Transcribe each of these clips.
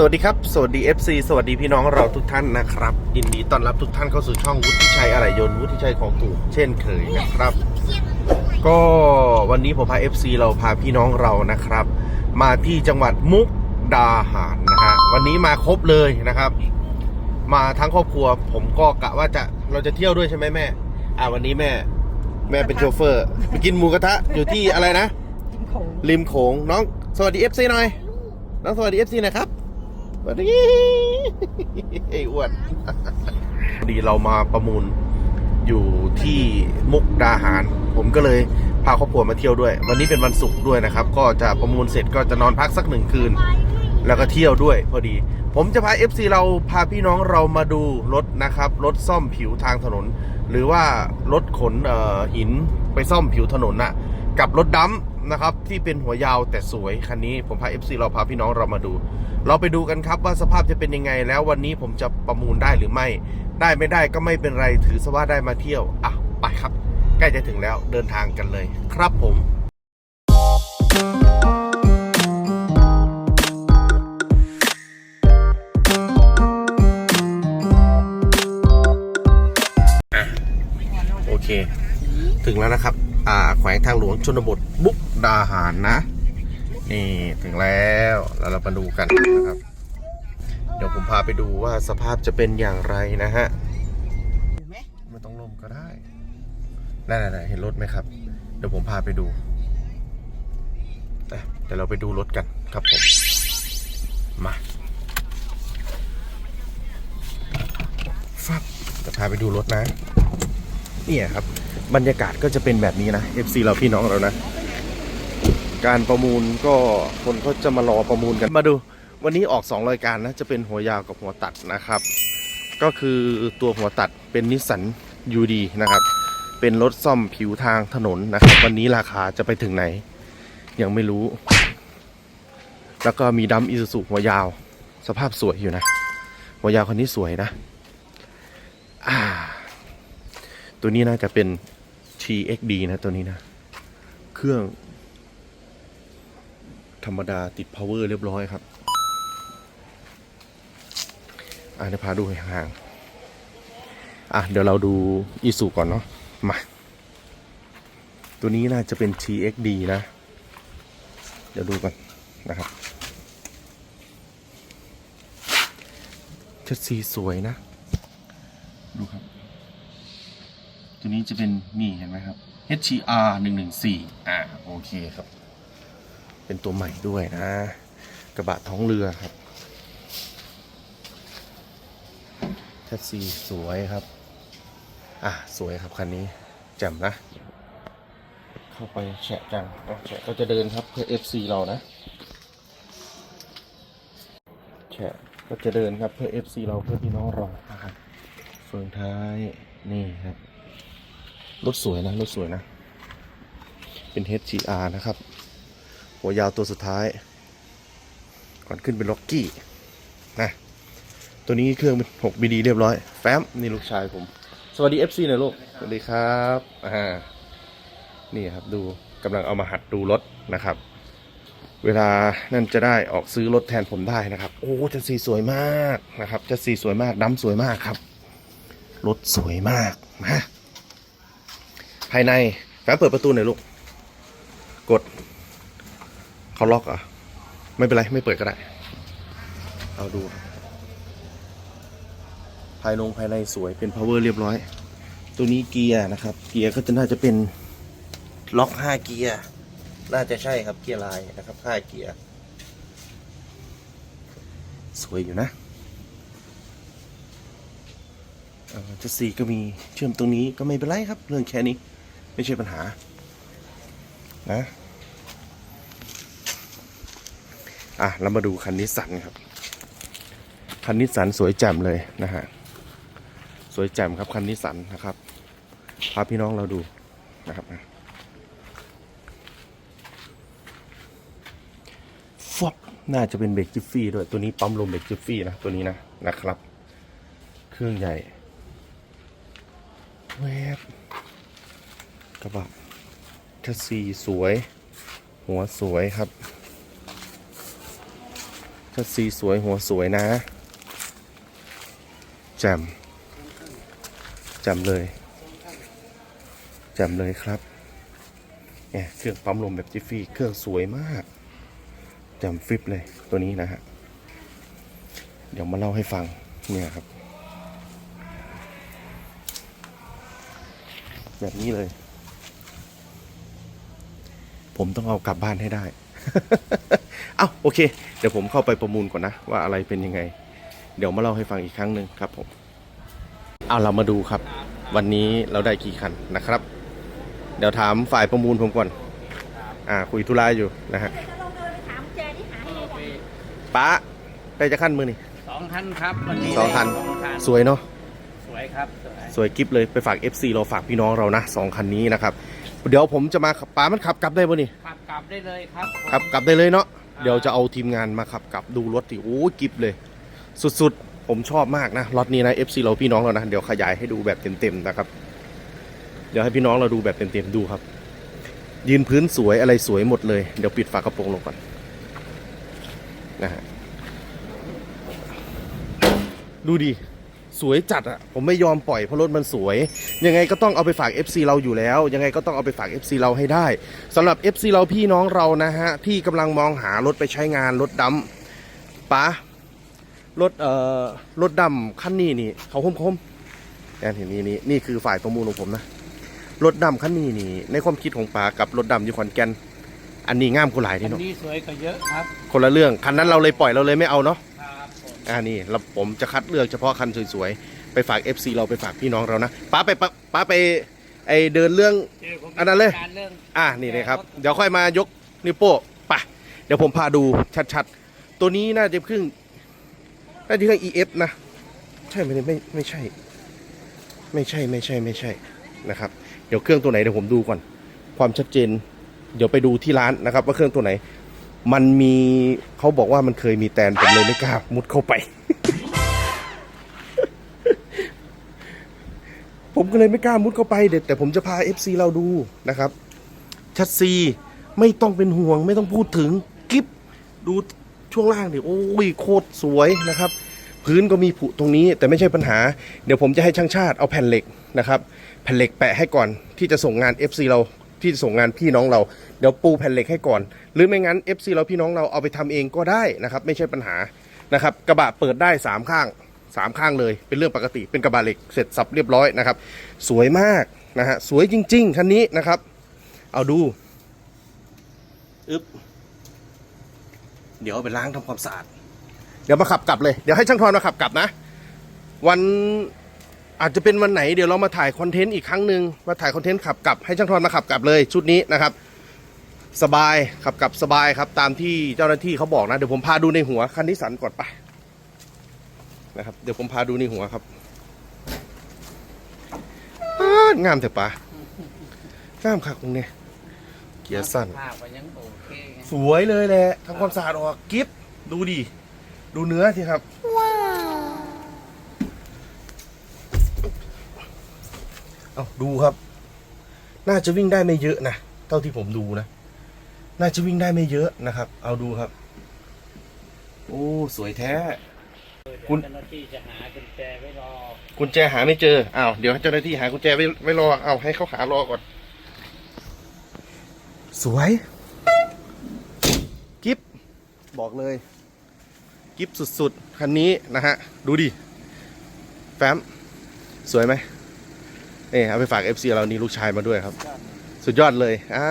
สวัสดีครับ สวัสดี FC สวัสดีพี่น้องเราทุกท่านนะครับ ยินดีต้อนรับทุกท่านเข้าสู่ช่องวุฒิชัยอะไหล่ยนต์วุฒิชัยของถูกเช่นเคยนะครับ ก็วันนี้ผมพา FC เราพาพี่น้องเรานะครับ มาที่จังหวัดมุกดาหารนะฮะวันนี้มาครบเลยนะครับ มาทั้งครอบครัว ผมก็กะว่าจะเราจะเที่ยวด้วยใช่ไหมแม่ อ่าวันนี้แม่ แม่เป็นโชเฟอร์ไปกินหมูกระทะอยู่ที่อะไรนะกินของริมโขงน้องสวัสดี FC หน่อยน้องสวัสดี FC หนะครับส วัสดีไอ้อ้วนพอดีเรามาประมูลอยู่ที่มุกดาหาร ผมก็เลยพาครอบครัวมาเที่ยวด้วย วันนี้เป็นวันศุกร์ด้วยนะครับ ก็จะประมูลเสร็จก็จะนอนพักสักหนึ่งคืน แล้วก็เที่ยวด้วยพอดี ผมจะพา FC เราพาพี่น้องเรามาดูรถนะครับรถซ่อมผิวทางถนน หรือว่ารถขนหินไปซ่อมผิวถนนน่ะกับรถดัม นะครับที่เป็นหัวยาวแต่สวยคันนี้ผมพา FC เราพาพี่น้องเรามาดู เราไปดูกันครับว่าสภาพจะเป็นยังไงแล้ววันนี้ผมจะประมูลได้หรือไม่ ได้ไม่ได้ก็ไม่เป็นไรถือซะว่าได้มาเที่ยวอะไปครับ ใกล้จะถึงแล้วเดินทางกันเลยครับผมโอเค ถึงแล้วนะครับ แขวงทางหลวงชนบทบุกดาหารนะ นี่ถึงแล้วแล้วเรามาดูกันนะครับ เดี๋ยวผมพาไปดูว่าสภาพจะเป็นอย่างไรนะฮะไหมไม่ต้องลมก็ได้ได้ๆๆเห็นรถไหมครับ เดี๋ยวผมพาไปดูเดี๋ยวเราไปดูรถกันครับผม มาฟับจะพาไปดูรถนะเนี่ยครับ บรรยากาศก็จะเป็นแบบนี้นะ FC เราพี่น้องเรานะ การประมูลก็คนก็จะมารอประมูลกันมาดู วันนี้ออก2รายการนะจะเป็นหัวยาวกับหัวตัดนะครับ ก็คือตัวหัวตัดเป็นนิสสันยูดีนะครับ เป็นรถซ่อมผิวทางถนนนะครับ วันนี้ราคาจะไปถึงไหน ยังไม่รู้ แล้วก็มีดัมอิซูซุหัวยาว สภาพสวยอยู่นะ หัวยาวคนนี้สวยนะ อ่า ตัวนี้น่าจะเป็น TXD นะตัวนี้นะ เครื่อง ธรรมดาติด power เรียบร้อยครับ อะเดี๋ยวพาดูห่างๆอะ เดี๋ยวเราดูอีสุก่อนเนาะ มา ตัวนี้น่าจะเป็น TXD นะ เดี๋ยวดูก่อนนะครับชัดสีสวยนะ ดูครับ ตัวนี้จะเป็นนี่เห็นไหมครับ HCR 114อ่าโอเคครับ เป็นตัวใหม่ด้วยนะ กระบะท้องเรือครับแท็กซี่สวยครับ อะ สวยครับคันนี้แจ่มนะ เข้าไปแฉะกันอะแฉะก็จะเดินครับเพื่อ FC เรานะแฉะก็จะเดินครับเพื่อ FC เราเพื่อพี่น้องเรานะครับเฟืองท้ายนี่ครับ รถสวยนะ รถสวยนะ เป็น HGR นะครับ หัวยาวตัวสุดท้าย ก่อนขึ้นเป็นล็อกกี้นะ ตัวนี้เครื่องเป็น6 BD เรียบร้อย แฟ้ม นี่ลูกชายผม สวัสดี FC หน่อยลูก สวัสดีครับอ่านี่ครับดูกำลังเอามาหัดดูรถนะครับ เวลานั่นจะได้ออกซื้อรถแทนผมได้นะครับ โอ้จะสีสวยมากนะครับจะสีสวยมากดำสวยมากครับรถสวยมากนะ ภายในแฟ้มเปิดประตูหน่อยลูก กด เขาล็อกเหรอะ ไม่เป็นไร ไม่เปิดก็ได้ เอาดู ภายนงภายในสวยเป็น power เรียบร้อย ตัวนี้เกียร์นะครับ เกียร์ก็จะน่าจะเป็นล็อก5เกียร์ น่าจะใช่ครับเกียร์ลายนะครับ5เกียร์ สวยอยู่นะเจะสีก็มีเชื่อมตรงนี้ก็ไม่เป็นไรครับ เรื่องแค่นี้ ไม่ใช่ปัญหานะอะเรามาดูคันนิสสันครับ คันนิสสันสวยแจ่มเลยนะฮะสวยแจ่มครับคันนิสสันนะครับพาพี่น้องเราดูนะครับฟอบน่าจะเป็นเบรกจิฟฟี่ด้วยตัวนี้ปั๊มลมเบรกจิฟฟี่นะตัวนี้นะนะครับ เครื่องใหญ่แวบ กระบะชัสซีสวย หัวสวยครับชถ้าสีสวยหัวสวยนะแจ่มแจ่มเลยแจ่มเลยครับเนี่ยเครื่องปั๊มลมแบบจิฟฟี่เครื่องสวยมากแจ่มฟิปเลยตัวนี้นะฮะเดี๋ยวมาเล่าให้ฟังเนี่ยครับ แบบนี้เลย ผมต้องเอากลับบ้านให้ได้ เอ้าโอเค เดี๋ยวผมเข้าไปประมูลก่อนนะ ว่าอะไรเป็นยังไง เดี๋ยวมาเล่าให้ฟังอีกครั้งหนึ่งครับผมเอาเรามาดูครับ วันนี้เราได้กี่คันนะครับ เดี๋ยวถามฝ่ายประมูลผมก่อน อ่า คุยธุระอยู่นะฮะลองเดินไปถามแจที่หายเลยอะป้าได้จะขั้นมือนี่สองคันครับวันนี้สองคันสองคันสวยเนาะสวยครับสวยสวยกิฟเลยไปฝาก FC เราฝากพี่น้องเรานะสองคันนี้นะครับ เดี๋ยวผมจะมาขับป้ามันขับกลับได้ป่ะนี่ขับกลับได้เลยครับขับกลับได้เลยเนาะเดี๋ยวจะเอาทีมงานมาขับกลับดูรถที่โอ้ยกิฟเลย สุดๆ ผมชอบมากนะรถนี้นะ FC เราพี่น้องเรานะเดี๋ยวขยายให้ดูแบบเต็มๆนะครับ เดี๋ยวให้พี่น้องเราดูแบบเต็มๆดูครับ ยืนพื้นสวยอะไรสวยหมดเลยเดี๋ยวปิดฝากระโปรงลงก่อนนะฮะดูดิ สวยจัดอะผมไม่ยอมปล่อยเพราะรถมันสวย ยังไงก็ต้องเอาไปฝาก FC เราอยู่แล้ว ยังไงก็ต้องเอาไปฝาก FC เราให้ได้สำหรับ FC เราพี่น้องเรานะฮะที่กำลังมองหารถไปใช้งานรถดำป๋ารถเอ่อรถดำคันนี้นี่ เขาคมคมๆนี่นี่นี่นี่คือฝ่ายประมูลของผมนะ รถดำคันนี้นี่ในความคิดของป๋ากับรถดำอยู่ขอนแก่นอันนี้งามกูหลายคัที่นเนาะนี้สวยกว่าเยอะครับ คนละเรื่องคันนั้นเราเลยปล่อยเราเลยไม่เอาเนาะครับผม อ่านี่เราผมจะคัดเลือกเฉพาะคันสวยๆ ไปฝาก FC เราไปฝากพี่น้องเรานะป้าไปป้าป้าไปไอเดินเรื่องเจอผมอันนั้นเลย การเรื่องอ่านี่เลยครับ เดี๋ยวค่อยมายกนิ้วโป้ไปะเดี๋ยวผมพาดูชัดๆ ตัวนี้น่าจะเครื่องน่าจะเครื่อง EF นะ ใช่ไหมเนี่ยไม่ไม่ใช่ ไม่ใช่ไม่ใช่ไม่ใช่นะครับ เดี๋ยวเครื่องตัวไหนเดี๋ยวผมดูก่อน ความชัดเจน เดี๋ยวไปดูที่ร้านนะครับ ว่าเครื่องตัวไหน มันมีเขาบอกว่ามันเคยมีแตนผมเลยไม่กล้ามุดเข้าไป ผมก็เลยไม่กล้ามุดเข้าไปเด็ดแต่ผมจะพา FC เราดูนะครับชัดซีไม่ต้องเป็นห่วง ไม่ต้องพูดถึงกิฟดูช่วงล่างดิโอ้ยโคตรสวยนะครับ พื้นก็มีผุตรงนี้แต่ไม่ใช่ปัญหา เดี๋ยวผมจะให้ช่างชาติเอาแผ่นเหล็กนะครับ แผ่นเหล็กแปะให้ก่อนที่จะส่งงาน FC เรา ที่จะส่งงานพี่น้องเราเดี๋ยวปูแผ่นเหล็กให้ก่อน หรือไม่งั้น FC เราพี่น้องเราเอาไปทำเองก็ได้นะครับ ไม่ใช่ปัญหานะครับ กระบะเปิดได้สามข้างสามข้างเลย เป็นเรื่องปกติเป็นกระบะเหล็กเสร็จสับเรียบร้อยนะครับ สวยมากนะฮะสวยจริง ๆคันนี้นะครับ เอาดูอึ๊บเดี๋ยวเอาไปล้างทำความสะอาดเดี๋ยวมาขับกลับเลย เดี๋ยวให้ช่างทอนมาขับกลับนะ วัน อาจจะเป็นวันไหนเดี๋ยวเรามาถ่ายคอนเทนต์อีกครั้งหนึ่งมาถ่ายคอนเทนต์ขับกลับให้ช่างทอนมาขับกลับเลยชุดนี้นะครับ สบายขับกลับสบายครับ ตามที่เจ้าหน้าที่เขาบอกนะเดี๋ยวผมพาดูในหัวคันนิสสันก่อนไปนะครับเดี๋ยวผมพาดูในหัวครับอ้าวงามเถอะปะงามคักตรงนี้เกียร์สั้นภาพก็ยังโอเคไงสวยเลยแหละทำความสะอาดออกกิฟดูดิดูเนื้อสิครับ เอาดูครับ น่าจะวิ่งได้ไม่เยอะนะเท่าที่ผมดูนะ น่าจะวิ่งได้ไม่เยอะนะครับ เอาดูครับ โอ้สวยแท้ คุณ เจ้าหน้าที่จะหากุญแจไว้รอกุญแจหาไม่เจออ้าวเดี๋ยวให้เจ้าหน้าที่หากุญแจไว้ไว้รอเอาให้เขาหารอก่อน สวยกิฟบอกเลย กิฟสุดๆคันนี้นะฮะ ดูดิ แฟ้ม สวยไหม นี่เอาไปฝาก FC เรานี่ลูกชายมาด้วยครับ สุดยอดเลยอ่า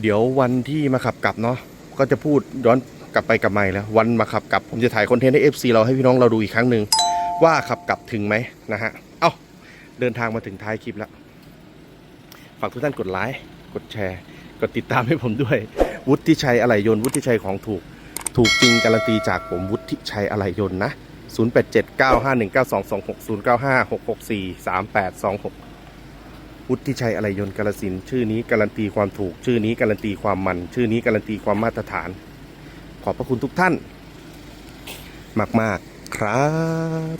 เดี๋ยววันที่มาขับกลับเนาะก็จะพูดย้อนกลับไปกลับมาอีกแล้ว วันมาขับกลับผมจะถ่ายคอนเทนต์ให้ FC เราให้พี่น้องเราดูอีกครั้งหนึ่งว่าขับกลับถึงไหมนะฮะเอ้าเดินทางมาถึงท้ายคลิปแล้วฝากทุกท่านกดไลค์กดแชร์ กดติดตามให้ผมด้วย วุฒิชัยอะไหล่ยนต์วุฒิชัยของถูก ถูกจริงการันตีจากผมวุฒิชัยอะไหล่ยนต์นะ 08795192260956643826 วุฒิชัยอะไหล่ยนต์กาลสินธุ์ชื่อนี้การันตีความถูก ชื่อนี้การันตีความมัน ชื่อนี้การันตีความมาตรฐาน ขอบพระคุณทุกท่าน มาก ๆ ครับ